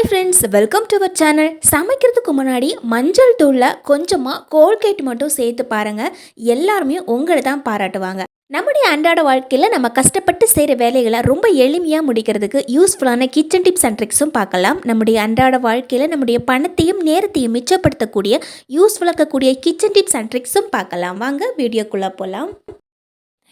Hi friends welcome to our channel சமைக்கிறதுக்கு முன்னாடி மஞ்சள் தூளில் கொஞ்சமாக கோல்கேட் மட்டும் சேர்த்து பாருங்கள் எல்லாருமே உங்களை தான் பாராட்டுவாங்க. நம்முடைய அன்றாட வாழ்க்கையில் நம்ம கஷ்டப்பட்டு செய்கிற வேலைகளை ரொம்ப எளிமையாக முடிக்கிறதுக்கு யூஸ்ஃபுல்லான கிச்சன் டிப்ஸ் அண்ட் ட்ரிக்ஸும் பார்க்கலாம். நம்முடைய அன்றாட வாழ்க்கையில் நம்முடைய பணத்தையும் நேரத்தையும் மிச்சப்படுத்தக்கூடிய யூஸ்ஃபுல்லாக்கக்கூடிய கிச்சன் டிப்ஸ் அண்ட் ட்ரிக்ஸும் பார்க்கலாம். வாங்க வீடியோக்குள்ளே போகலாம்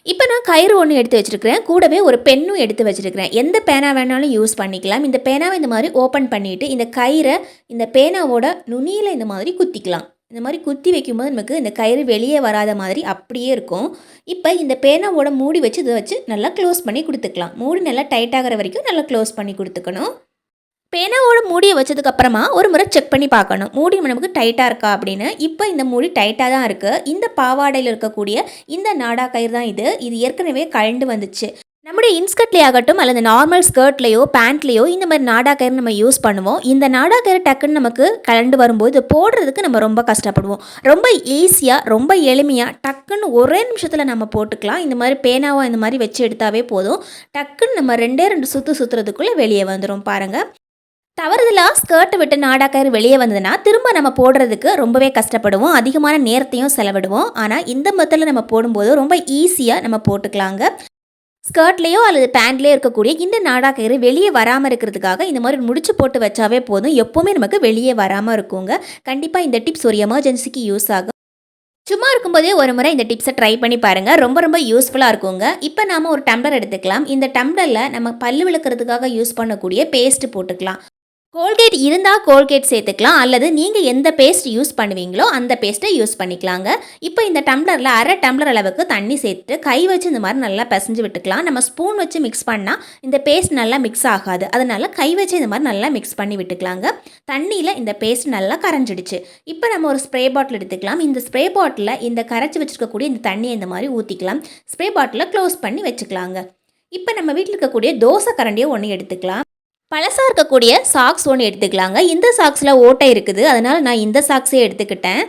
இப்போ நான் கயிறு ஒன்று எடுத்து வச்சுருக்கிறேன். கூடவே ஒரு பென்னும் எடுத்து வச்சுருக்கிறேன். எந்த பேனா வேணாலும் யூஸ் பண்ணிக்கலாம். இந்த பேனாவை இந்த மாதிரி ஓப்பன் பண்ணிவிட்டு இந்த கயிறை இந்த பேனாவோட நுனியில் இந்த மாதிரி குத்திக்கலாம். இந்த மாதிரி குத்தி வைக்கும்போது நமக்கு இந்த கயிறு வெளியே வராத மாதிரி அப்படியே இருக்கும். இப்போ இந்த பேனாவோட மூடி வச்சு இதை வச்சு நல்லா க்ளோஸ் பண்ணி கொடுத்துக்கலாம். மூடி நல்லா டைட் ஆகிற வரைக்கும் நல்லா க்ளோஸ் பண்ணி கொடுத்துக்கணும். பேனாவோட மூடியை வச்சதுக்கு அப்புறமா ஒரு முறை செக் பண்ணி பார்க்கணும். மூடி நமக்கு டைட்டாக இருக்கா அப்படின்னு. இப்போ இந்த மூடி டைட்டாக தான் இருக்குது இந்த பாவாடையில் இருக்கக்கூடிய இந்த நாடா கயிறு தான் இது. இது ஏற்கனவே கழண்டு வந்துச்சு. நம்முடைய இன்ஸ்கர்ட்லேயே ஆகட்டும் அல்லது நார்மல் ஸ்கர்ட்லேயோ பேண்ட்லேயோ இந்த மாதிரி நாடா கயிறு நம்ம யூஸ் பண்ணுவோம். இந்த நாடா கயிறு டக்குன்னு நமக்கு கலண்டு வரும்போது இது போடுறதுக்கு நம்ம ரொம்ப கஷ்டப்படுவோம். ரொம்ப ஈஸியாக ரொம்ப எளிமையாக டக்குன்னு ஒரே நிமிஷத்தில் நம்ம போட்டுக்கலாம். இந்த மாதிரி பேனாவோ இந்த மாதிரி வச்சு எடுத்தாவே போதும். டக்குன்னு நம்ம ரெண்டே ரெண்டு சுற்று சுற்றுறதுக்குள்ளே வெளியே வந்துடும் பாருங்கள் தவறுதலாக ஸ்கர்ட்டை விட்டு நாடாக்கயிறு வெளியே வந்ததுன்னா திரும்ப நம்ம போடுறதுக்கு ரொம்பவே கஷ்டப்படுவோம். அதிகமான நேரத்தையும் செலவிடுவோம். ஆனால் இந்த மெத்தடில் நம்ம போடும்போது ரொம்ப ஈஸியாக நம்ம போட்டுக்கலாங்க. ஸ்கர்ட்லேயோ அல்லது பேண்ட்லேயோ இருக்கக்கூடிய இந்த நாடாக்கயிறு வெளியே வராமல் இருக்கிறதுக்காக இந்த மாதிரி முடிச்சு போட்டு வச்சாவே போதும். எப்போவுமே நமக்கு வெளியே வராமல் இருக்குங்க. கண்டிப்பாக இந்த டிப்ஸ் ஒரு எமர்ஜென்சிக்கு யூஸ் ஆகும். சும்மா இருக்கும்போதே ஒரு முறை இந்த டிப்ஸை ட்ரை பண்ணி பாருங்கள் ரொம்ப ரொம்ப யூஸ்ஃபுல்லாக இருக்குங்க. இப்போ நாம் ஒரு டம்ளர் எடுத்துக்கலாம். இந்த டம்ளரில் நம்ம பல்லு விளக்குறதுக்காக யூஸ் பண்ணக்கூடிய பேஸ்ட் போட்டுக்கலாம். கோல்கேட் இருந்தால் கோல்கேட் சேர்த்துக்கலாம். அல்லது நீங்கள் எந்த பேஸ்ட் யூஸ் பண்ணுவீங்களோ அந்த பேஸ்ட்டை யூஸ் பண்ணிக்கலாங்க. இப்போ இந்த டம்ளரில் அரை டம்ளர் அளவுக்கு தண்ணி சேர்த்து கை வச்சு இந்த மாதிரி நல்லா பிசைஞ்சு விட்டுக்கலாம். நம்ம ஸ்பூன் வச்சு மிக்ஸ் பண்ணால் இந்த பேஸ்ட் நல்லா மிக்ஸ் ஆகாது. அதனால் கை வச்சு இந்த மாதிரி நல்லா மிக்ஸ் பண்ணி விட்டுக்கலாங்க. தண்ணியில் இந்த பேஸ்ட் நல்லா கரைஞ்சிடுச்சு. இப்போ நம்ம ஒரு ஸ்ப்ரே பாட்டில் எடுத்துக்கலாம். இந்த ஸ்ப்ரே பாட்டிலில் இந்த கரைச்சி வச்சுருக்கக்கூடிய இந்த தண்ணியை இந்த மாதிரி ஊற்றிக்கலாம் ஸ்ப்ரே பாட்டிலை க்ளோஸ் பண்ணி வச்சுக்கலாங்க. இப்போ நம்ம வீட்டில் இருக்கக்கூடிய தோசை கரண்டியை ஒன்று எடுத்துக்கலாம். பழசாக இருக்கக்கூடிய சாக்ஸ் ஒன்று எடுத்துக்கலாங்க. இந்த சாக்ஸில் ஓட்டை இருக்குது. அதனால் நான் இந்த சாக்ஸே எடுத்துக்கிட்டேன்.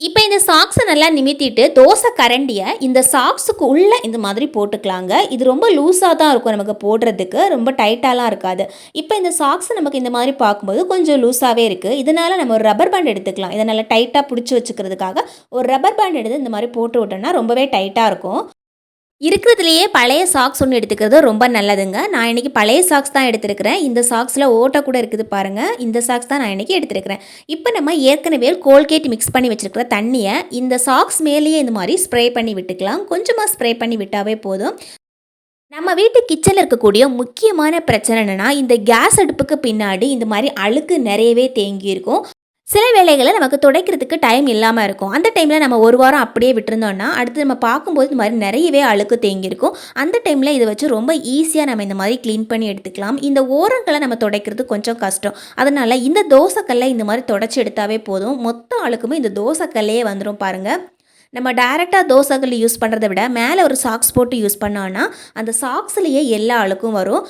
இப்போ இந்த சாக்ஸை நல்லா நிமித்திட்டு தோசை கரண்டியை இந்த சாக்ஸுக்கு உள்ளே இந்த மாதிரி போட்டுக்கலாங்க. இது ரொம்ப லூஸாக தான் இருக்கும் நமக்கு போடுறதுக்கு. ரொம்ப டைட்டாலாம் இருக்காது. இப்போ இந்த சாக்ஸ் நமக்கு இந்த மாதிரி பார்க்கும்போது கொஞ்சம் லூஸாகவே இருக்குது இதனால் நம்ம ஒரு ரப்பர் பேண்ட் எடுத்துக்கலாம். இதை நல்லா டைட்டாக பிடிச்சி வச்சுக்கிறதுக்காக ஒரு ரப்பர் பேண்ட் எடுத்து இந்த மாதிரி போட்டு விட்டோம்னா ரொம்பவே டைட்டாக இருக்கும். இருக்கிறதுலையே பழைய சாக்ஸ் ஒன்று எடுத்துக்கிறது ரொம்ப நல்லதுங்க. நான் இன்றைக்கி பழைய சாக்ஸ் தான் எடுத்துருக்கிறேன். இந்த சாக்ஸில் ஓட்டை கூட இருக்குது பாருங்கள் இந்த சாக்ஸ் தான் நான் இன்றைக்கி எடுத்துருக்கிறேன். இப்போ நம்ம ஏற்கனவே கோல்கேட் மிக்ஸ் பண்ணி வச்சுருக்கிற தண்ணியை இந்த சாக்ஸ் மேலேயே இந்த மாதிரி ஸ்ப்ரே பண்ணி விட்டுக்கலாம். கொஞ்சமாக ஸ்ப்ரே பண்ணி விட்டாவே போதும். நம்ம வீட்டு கிச்சனில் இருக்கக்கூடிய முக்கியமான பிரச்சனை என்னென்னா இந்த கேஸ் அடுப்புக்கு பின்னாடி இந்த மாதிரி அழுக்கு நிறையவே தேங்கி இருக்கும். சில வேலைகளை நமக்கு துடைக்கிறதுக்கு டைம் இல்லாமல் இருக்கும். அந்த டைமில் நம்ம ஒரு வாரம் அப்படியே விட்டுருந்தோம்னா அடுத்து நம்ம பார்க்கும்போது இந்த மாதிரி நிறையவே அழுக்கு தேங்கியிருக்கும். அந்த டைமில் இதை வச்சு ரொம்ப ஈஸியாக நம்ம இந்த மாதிரி க்ளீன் பண்ணி எடுத்துக்கலாம். இந்த ஓரங்களை நம்ம துடைக்கிறது கொஞ்சம் கஷ்டம். அதனால் இந்த தோசைக்கல்லை இந்த மாதிரி தொடச்சி எடுத்தாவே போதும். மொத்த அழுக்குமே இந்த தோசைக்கல்லையே வந்துடும் பாருங்கள் நம்ம டைரெக்டாக தோசைகள் யூஸ் பண்ணுறதை விட மேலே ஒரு சாக்ஸ் போட்டு யூஸ் பண்ணோன்னா அந்த சாக்ஸ்லேயே எல்லா அழுக்கும் வரும்.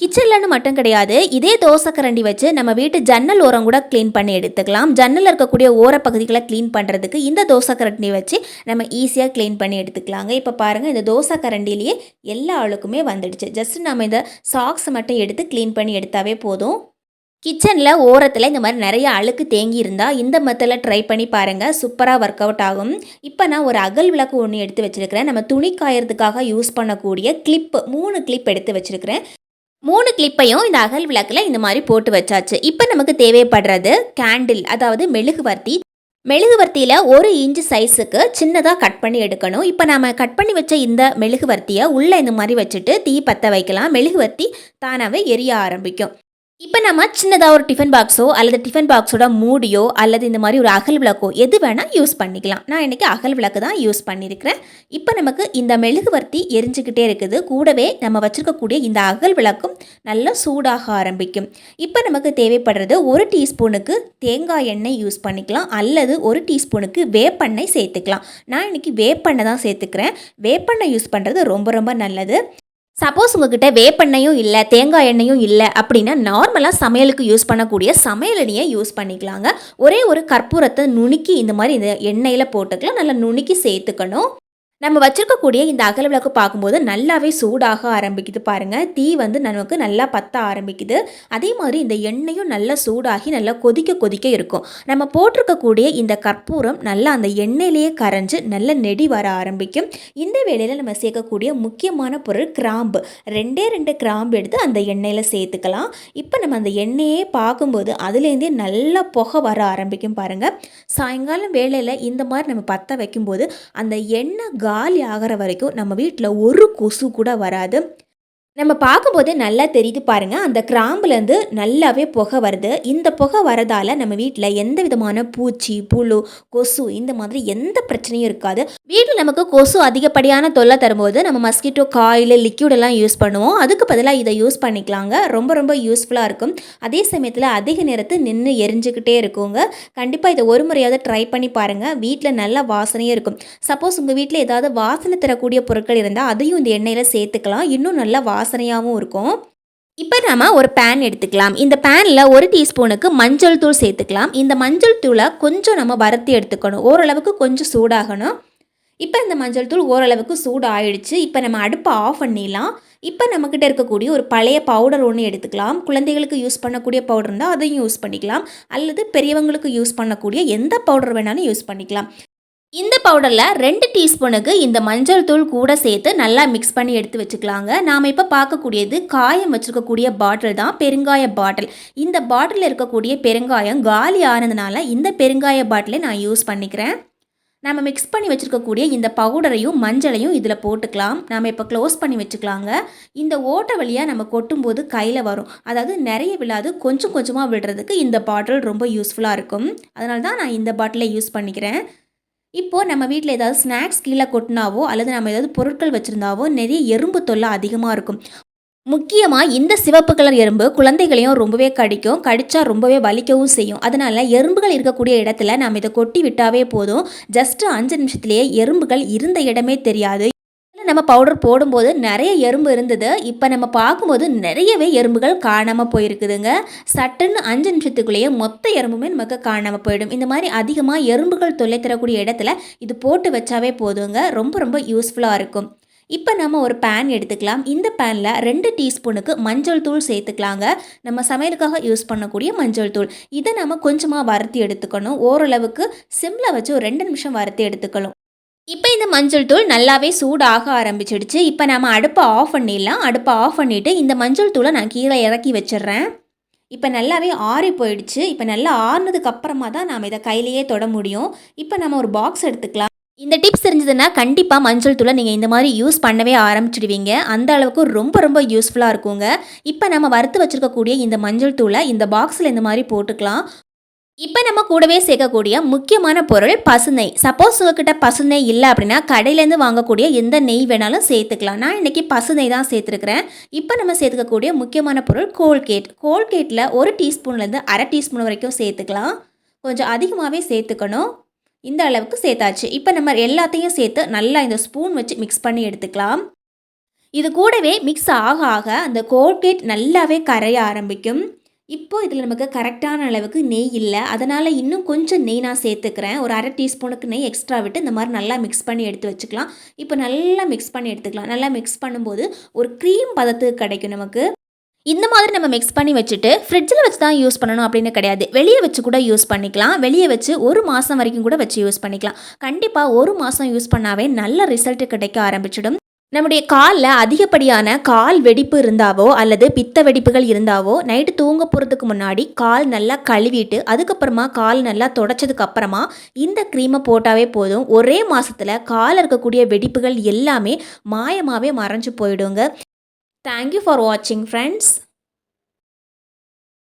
கிச்சன்லன்னு மட்டும் கிடையாது இதே தோசை கரண்டி வச்சு நம்ம வீட்டு ஜன்னல் ஓரம் கூட க்ளீன் பண்ணி எடுத்துக்கலாம். ஜன்னல் இருக்கக்கூடிய ஓரப்பகுதிகளை க்ளீன் பண்ணுறதுக்கு இந்த தோசை கரண்டி வச்சு நம்ம ஈஸியாக க்ளீன் பண்ணி எடுத்துக்கலாங்க. இப்போ பாருங்கள் இந்த தோசை கரண்டிலேயே எல்லா அழுக்குமே வந்துடுச்சு. ஜஸ்ட் நம்ம இந்த சாக்ஸ் மட்டும் எடுத்து க்ளீன் பண்ணி எடுத்தாவே போதும். கிச்சனில் ஓரத்தில் இந்த மாதிரி நிறைய அழுக்கு தேங்கி இருந்தால் இந்த மெத்தடில் ட்ரை பண்ணி பாருங்கள் சூப்பராக ஒர்க் அவுட் ஆகும். இப்போ நான் ஒரு அகல் விளக்கு ஒன்று எடுத்து வச்சுருக்கிறேன். நம்ம துணி காயறதுக்காக யூஸ் பண்ணக்கூடிய கிளிப்பு மூணு கிளிப் எடுத்து வச்சுருக்கிறேன். மூணு கிளிப்பையும் இந்த அகல் விளக்கில் இந்த மாதிரி போட்டு வச்சாச்சு. இப்போ நமக்கு தேவைப்படுறது கேண்டில் அதாவது மெழுகுவர்த்தி மெழுகுவர்த்தியில் ஒரு இன்ச்சு சைஸுக்கு சின்னதாக கட் பண்ணி எடுக்கணும். இப்போ நம்ம கட் பண்ணி வச்ச இந்த மெழுகுவர்த்தியை உள்ளே இந்த மாதிரி வச்சுட்டு தீ பற்ற வைக்கலாம். மெழுகுவர்த்தி தானாகவே எரிய ஆரம்பிக்கும். இப்போ நம்ம சின்னதாக ஒரு டிஃபன் பாக்ஸோ அல்லது டிஃபன் பாக்ஸோட மூடியோ அல்லது இந்த மாதிரி ஒரு அகல் விளக்கோ எது வேணால் யூஸ் பண்ணிக்கலாம். நான் இன்றைக்கி அகல் விளக்கு தான் யூஸ் பண்ணியிருக்கிறேன் இப்போ நமக்கு இந்த மெழுகுவர்த்தி எரிஞ்சுக்கிட்டே இருக்குது. கூடவே நம்ம வச்சுருக்கக்கூடிய இந்த அகல் விளக்கும் நல்லா சூடாக ஆரம்பிக்கும். இப்போ நமக்கு தேவைப்படுறது ஒரு டீஸ்பூனுக்கு தேங்காய் எண்ணெய் யூஸ் பண்ணிக்கலாம். அல்லது ஒரு டீஸ்பூனுக்கு வேப்பெண்ணெய் சேர்த்துக்கலாம். நான் இன்றைக்கி வேப்பெண்ணெய் தான் சேர்த்துக்கிறேன். வேப்பெண்ணெய் யூஸ் பண்ணுறது ரொம்ப ரொம்ப நல்லது. சப்போஸ் உங்ககிட்ட வேப்பெண்ணையும் இல்லை தேங்காய் எண்ணெயும் இல்லை அப்படின்னா நார்மலாக சமையலுக்கு யூஸ் பண்ணக்கூடிய சமையல் யூஸ் பண்ணிக்கலாங்க. ஒரே ஒரு கற்பூரத்தை நுணுக்கி இந்த மாதிரி இந்த எண்ணெயில் போட்டுக்கலாம். நல்லா நுணுக்கி சேர்த்துக்கணும். நம்ம வச்சுருக்கக்கூடிய இந்த அகல் விளக்கு பார்க்கும்போது நல்லாவே சூடாக ஆரம்பிக்குது பாருங்கள் தீ வந்து நமக்கு நல்லா பற்ற ஆரம்பிக்குது. அதே மாதிரி இந்த எண்ணெயும் நல்லா சூடாகி நல்லா கொதிக்க கொதிக்க இருக்கும். நம்ம போட்டிருக்கக்கூடிய இந்த கற்பூரம் நல்லா அந்த எண்ணெயிலேயே கரைஞ்சு நல்ல நெடி வர ஆரம்பிக்கும். இந்த வேளையில் நம்ம சேர்க்கக்கூடிய முக்கியமான பொருள் கிராம்பு. ரெண்டே ரெண்டு கிராம்பு எடுத்து அந்த எண்ணெயில் சேர்த்துக்கலாம். இப்போ நம்ம அந்த எண்ணெயே பார்க்கும்போது அதுலேருந்தே நல்லா புகை வர ஆரம்பிக்கும் பாருங்கள் சாயங்காலம் வேளையில் இந்த மாதிரி நம்ம பற்ற வைக்கும்போது அந்த எண்ணெய் காலி ஆகிற வரைக்கும் நம்ம வீட்டில் ஒரு கொசு கூட வராது. நம்ம பார்க்கும்போதே நல்லா தெரியுது பாருங்கள் அந்த கிராம்புலேருந்து நல்லாவே புகை வருது. இந்த புகை வரதால் நம்ம வீட்டில் எந்த விதமான பூச்சி புழு கொசு இந்த மாதிரி எந்த பிரச்சனையும் இருக்காது. வீட்டில் நமக்கு கொசு அதிகப்படியான தொல்லை தரும்போது நம்ம மஸ்கிட்டோ காயில் லிக்யூட் எல்லாம் யூஸ் பண்ணுவோம். அதுக்கு பதிலாக இதை யூஸ் பண்ணிக்கலாங்க. ரொம்ப ரொம்ப யூஸ்ஃபுல்லாக இருக்கும். அதே சமயத்தில் அதிக நேரத்து நின்று எரிஞ்சுக்கிட்டே இருக்குங்க. கண்டிப்பாக இதை ஒரு முறையாவது ட்ரை பண்ணி பாருங்கள் வீட்டில் நல்ல வாசனையும் இருக்கும். சப்போஸ் உங்கள் வீட்டில் ஏதாவது வாசனை தரக்கூடிய பொருட்கள் இருந்தால் அதையும் இந்த எண்ணெயில் சேர்த்துக்கலாம். இன்னும் நல்லா வாசனை வாசனையாகவும் இருக்கும். இப்போ நம்ம ஒரு பேன் எடுத்துக்கலாம். இந்த பேனில் ஒரு டீஸ்பூனுக்கு மஞ்சள் தூள் சேர்த்துக்கலாம். இந்த மஞ்சள் தூளை கொஞ்சம் நம்ம வறுத்து எடுத்துக்கணும். ஓரளவுக்கு கொஞ்சம் சூடாகணும். இப்போ இந்த மஞ்சள் தூள் ஓரளவுக்கு சூடு ஆயிடுச்சு இப்போ நம்ம அடுப்பை ஆஃப் பண்ணிடலாம். இப்போ நம்மக்கிட்ட இருக்கக்கூடிய ஒரு பழைய பவுடர் ஒன்று எடுத்துக்கலாம். குழந்தைகளுக்கு யூஸ் பண்ணக்கூடிய பவுடர் இருந்தால் அதையும் யூஸ் பண்ணிக்கலாம். அல்லது பெரியவங்களுக்கு யூஸ் பண்ணக்கூடிய எந்த பவுடர் வேணாலும் யூஸ் பண்ணிக்கலாம். இந்த பவுடரில் ரெண்டு டீஸ்பூனுக்கு இந்த மஞ்சள் தூள் கூட சேர்த்து நல்லா மிக்ஸ் பண்ணி எடுத்து வச்சுக்கலாங்க. நாம் இப்போ பார்க்கக்கூடியது காயம் வச்சுருக்கக்கூடிய பாட்டில் தான் பெருங்காய பாட்டில் இந்த பாட்டிலில் இருக்கக்கூடிய பெருங்காயம் காலி ஆனதுனால இந்த பெருங்காய பாட்டிலை நான் யூஸ் பண்ணிக்கிறேன். நம்ம மிக்ஸ் பண்ணி வச்சுருக்கக்கூடிய இந்த பவுடரையும் மஞ்சளையும் இதில் போட்டுக்கலாம். நாம் இப்போ க்ளோஸ் பண்ணி வச்சுக்கலாங்க. இந்த ஓட்டை வழியாக நம்ம கொட்டும்போது கையில் வரும். அதாவது நிறைய விழாது கொஞ்சம் கொஞ்சமாக விடுறதுக்கு இந்த பாட்டில் ரொம்ப யூஸ்ஃபுல்லாக இருக்கும். அதனால தான் நான் இந்த பாட்டிலை யூஸ் பண்ணிக்கிறேன். இப்போது நம்ம வீட்டில் ஏதாவது ஸ்நாக்ஸ் கீழே கொட்டினாவோ அல்லது நம்ம ஏதாவது பொருட்கள் வச்சுருந்தாவோ நிறைய எறும்பு தொல்லை அதிகமாக இருக்கும். முக்கியமாக இந்த சிவப்பு கலர் எறும்பு குழந்தைகளையும் ரொம்பவே கடிக்கும் கடித்தா ரொம்பவே வலிக்கவும் செய்யும். அதனால் எறும்புகள் இருக்கக்கூடிய இடத்துல நம்ம இதை கொட்டி விட்டாவே போதும். ஜஸ்ட்டு அஞ்சு நிமிஷத்துலேயே எறும்புகள் இருந்த இடமே தெரியாது. நம்ம பவுடர் போடும்போது நிறைய எறும்பு இருந்தது. இப்போ நம்ம பார்க்கும்போது நிறையவே எறும்புகள் காணாமல் போயிருக்குதுங்க. சட்டுன்னு அஞ்சு நிமிஷத்துக்குள்ளேயே மொத்த எறும்புமே நமக்கு காணாமல் போயிடும். இந்த மாதிரி அதிகமாக எறும்புகள் தொல்லை தரக்கூடிய இடத்துல இது போட்டு வச்சாவே போதுங்க. ரொம்ப ரொம்ப யூஸ்ஃபுல்லாக இருக்கும். இப்போ நம்ம ஒரு பேன் எடுத்துக்கலாம். இந்த பேனில் ரெண்டு டீஸ்பூனுக்கு மஞ்சள் தூள் சேர்த்துக்கலாங்க. நம்ம சமையலுக்காக யூஸ் பண்ணக்கூடிய மஞ்சள் தூள். இதை நம்ம கொஞ்சமாக வறுத்தி எடுத்துக்கணும். ஓரளவுக்கு சிம்மில் வச்சு ஒரு ரெண்டு நிமிஷம் வறுத்தி எடுத்துக்கணும். இப்போ இந்த மஞ்சள் தூள் நல்லாவே சூடாக ஆரம்பிச்சிடுச்சு. இப்போ நம்ம அடுப்பை ஆஃப் பண்ணிடலாம். அடுப்பை ஆஃப் பண்ணிவிட்டு இந்த மஞ்சள் தூளை நான் கீழே இறக்கி வச்சிடுறேன். இப்போ நல்லாவே ஆறி போயிடுச்சு. இப்போ நல்லா ஆறுனதுக்கு அப்புறமா தான் நாம் இதை கையிலேயே தொட முடியும். இப்போ நம்ம ஒரு பாக்ஸ் எடுத்துக்கலாம். இந்த டிப்ஸ் தெரிஞ்சதுன்னா கண்டிப்பாக மஞ்சள் தூளை நீங்கள் இந்த மாதிரி யூஸ் பண்ணவே ஆரம்பிச்சிடுவீங்க. அந்த அளவுக்கு ரொம்ப ரொம்ப யூஸ்ஃபுல்லாக இருக்குங்க. இப்போ நம்ம வறுத்து வச்சுருக்கக்கூடிய இந்த மஞ்சள் தூளை இந்த பாக்ஸில் இந்த மாதிரி போட்டுக்கலாம். இப்போ நம்ம கூடவே சேர்க்கக்கூடிய முக்கியமான பொருள் பசுநெய். சப்போஸ் உங்ககிட்ட பசுநெய் இல்லை அப்படின்னா கடையிலேருந்து வாங்கக்கூடிய எந்த நெய் வேணாலும் சேர்த்துக்கலாம். நான் இன்றைக்கி பசுநெய் தான் சேர்த்துருக்குறேன். இப்போ நம்ம சேர்த்துக்கக்கூடிய முக்கியமான பொருள் கோல்கேட். கோல்கேட்டில் ஒரு டீஸ்பூன்லேருந்து அரை டீஸ்பூன் வரைக்கும் சேர்த்துக்கலாம். கொஞ்சம் அதிகமாகவே சேர்த்துக்கணும். இந்த அளவுக்கு சேர்த்தாச்சு. இப்போ நம்ம எல்லாத்தையும் சேர்த்து நல்லா இந்த ஸ்பூன் வச்சு மிக்ஸ் பண்ணி எடுத்துக்கலாம். இது கூடவே மிக்ஸ் ஆக ஆக அந்த கோல்கேட் நல்லாவே கரைய ஆரம்பிக்கும். இப்போது இதில் நமக்கு கரெக்டான அளவுக்கு நெய் இல்லை. அதனால் இன்னும் கொஞ்சம் நெய் நான் சேர்த்துக்கிறேன். ஒரு அரை டீஸ்பூனுக்கு நெய் எக்ஸ்ட்ரா விட்டு இந்த மாதிரி நல்லா மிக்ஸ் பண்ணி எடுத்து வச்சுக்கலாம். இப்போ நல்லா மிக்ஸ் பண்ணி எடுத்துக்கலாம். நல்லா மிக்ஸ் பண்ணும்போது ஒரு க்ரீம் பதத்துக்கு கிடைக்கும் நமக்கு. இந்த மாதிரி நம்ம மிக்ஸ் பண்ணி வச்சுட்டு ஃப்ரிட்ஜில் வச்சு தான் யூஸ் பண்ணணும் அப்படின்னு கிடையாது. வெளியே வச்சு கூட யூஸ் பண்ணிக்கலாம். வெளியே வச்சு ஒரு மாதம் வரைக்கும் கூட வச்சு யூஸ் பண்ணிக்கலாம். கண்டிப்பாக ஒரு மாதம் யூஸ் பண்ணாவே நல்ல ரிசல்ட் கிடைக்க ஆரம்பிச்சிடும். நம்முடைய காலில் அதிகப்படியான கால் வெடிப்பு இருந்தாவோ அல்லது பித்த வெடிப்புகள் இருந்தாவோ நைட்டு தூங்க போகிறதுக்கு முன்னாடி கால் நல்லா கழுவிட்டு அதுக்கப்புறமா கால் நல்லா தொடச்சதுக்கு அப்புறமா இந்த க்ரீமை போட்டாவே போதும். ஒரே மாதத்தில் காலில் இருக்கக்கூடிய வெடிப்புகள் எல்லாமே மாயமாகவே மறைஞ்சு போயிடுங்க. தேங்க்யூ ஃபார் வாட்சிங் ஃப்ரெண்ட்ஸ்